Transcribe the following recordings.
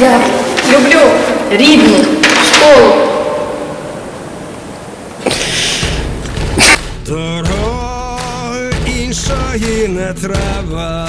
Я люблю рідну школу. Дороги іншої не треба,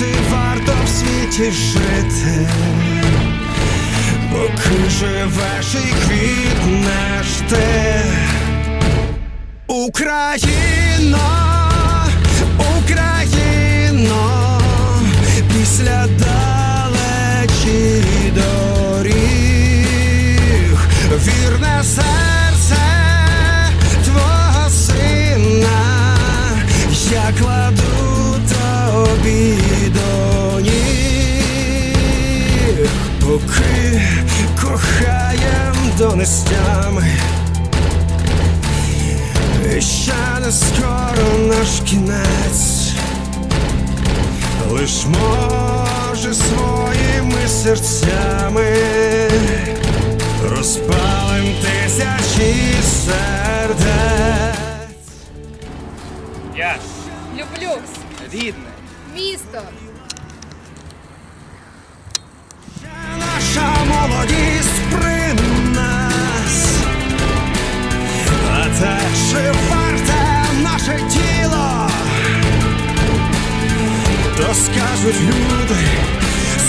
доти варто в світі жити, поки живеш і квітнеш ти. Україно, Україно, після далечі доріг, вірне серце твого сина, я кладу тобі до ніг, поки кохаєм до нестями. І ще не скоро наш кінець, лиш може своїми серцями розпалим тисячі сердець. Я Люблю рідне. Місто. Наша молодість при нас, а те, чи варте наше тіло, то скажуть люди,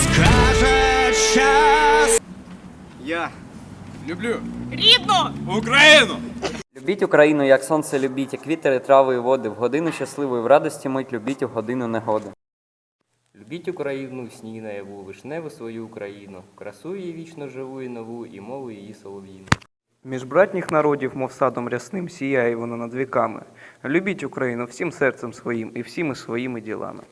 скаже час. Я люблю рідну Україну. Любіть Україну, як сонце любіть, як вітер і трави і води, в годину щасливу і в радості мить любіть, в годину негоди. Любіть Україну, сні наяву, вишневу свою Україну, красу її вічно живу і нову, і мову її солов'їну. Між братніх народів, мов садом рясним, сіяє воно над віками. Любіть Україну всім серцем своїм і всіми своїми ділами.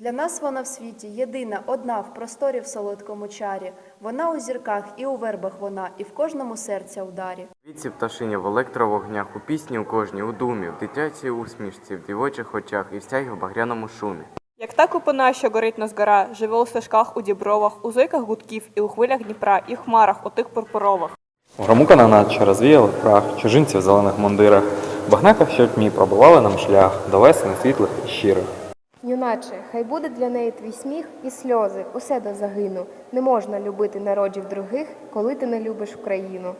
Для нас вона в світі єдина, одна в просторі в солодкому чарі. Вона у зірках і у вербах вона, і в кожному серця ударі. Віці пташині в електровогнях, у пісні у кожній, у думі, в дитячій усмішці, в дівочих очах і в стягі в багряному шумі. Як та купина, що горить на згора, живе у стежках, у дібровах, у зойках гудків, і у хвилях Дніпра, і хмарах, у тих пурпуровах. У грому канонат, що розвіяли прах, чужинців в зелених мундирах, в багнаках що тьмі пробивали нам шлях до весен світлих і щирих. Юначе, хай буде для неї твій сміх і сльози, усе до загину. Не можна любити народів других, коли ти не любиш Україну.